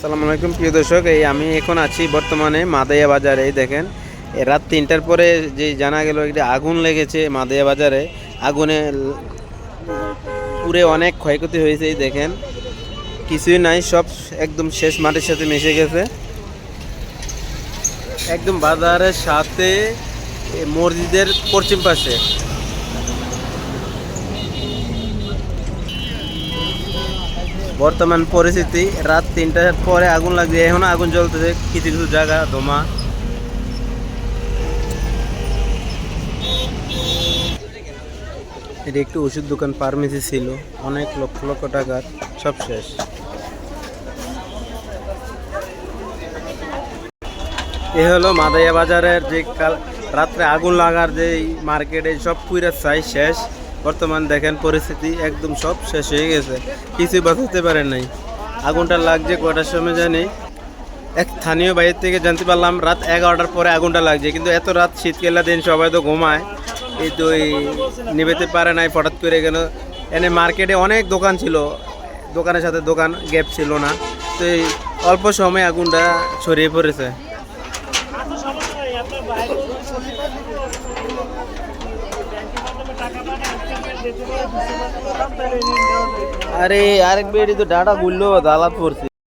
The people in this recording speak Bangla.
আসসালামু আলাইকুম, প্রিয় দর্শক। এই আমি এখন আছি বর্তমানে মাদাইয়া বাজারে, এই দেখেন। রাত তিনটার পরে যে জানা গেল একটি আগুন লেগেছে মাদাইয়া বাজারে, আগুনে পুরে অনেক ক্ষয়ক্ষতি হয়েছে, এই দেখেন। কিছুই নাই, সব একদম শেষ মাটির সাথে মিশে গেছে। একদম বাজারের সাথে মসজিদের পশ্চিম পাশে। বর্তমান পরিস্থিতি, রাত তিনটার পরে আগুন লাগছে, এখনও আগুন জ্বলতেছে, কিছু কিছু জায়গা ধোমা এটি একটি ওষুধ দোকান ফার্মেসি ছিল, অনেক লক্ষ লক্ষ টাকার, সব শেষ। এ হলো মাদাইয়া বাজারের যে কাল রাত্রে আগুন লাগার যে মার্কেটে সব পুরা চাই শেষ। বর্তমান দেখেন পরিস্থিতি একদম সব শেষ হয়ে গেছে। কিছুই বাঁচাতে পারে নাই। আগুনটা লাগছে কটার সময় জানি। এক স্থানীয় বাইরে থেকে জানতে পারলাম, রাত এগারোটার পরে আগুনটা লাগছে। কিন্তু এত রাত শীতকালের দিন সবাই তো ঘুমায়। এই তো নিবেতে পারে নাই হঠাৎ করে গেল এনে মার্কেটে অনেক দোকান ছিল। দোকানের সাথে দোকান গ্যাপ ছিল না। তো এই অল্প সময় আগুনটা ছড়িয়ে পড়েছে। আরে আরেক বেড়ি তো ডাটা গুললো দালাত পড়ছে।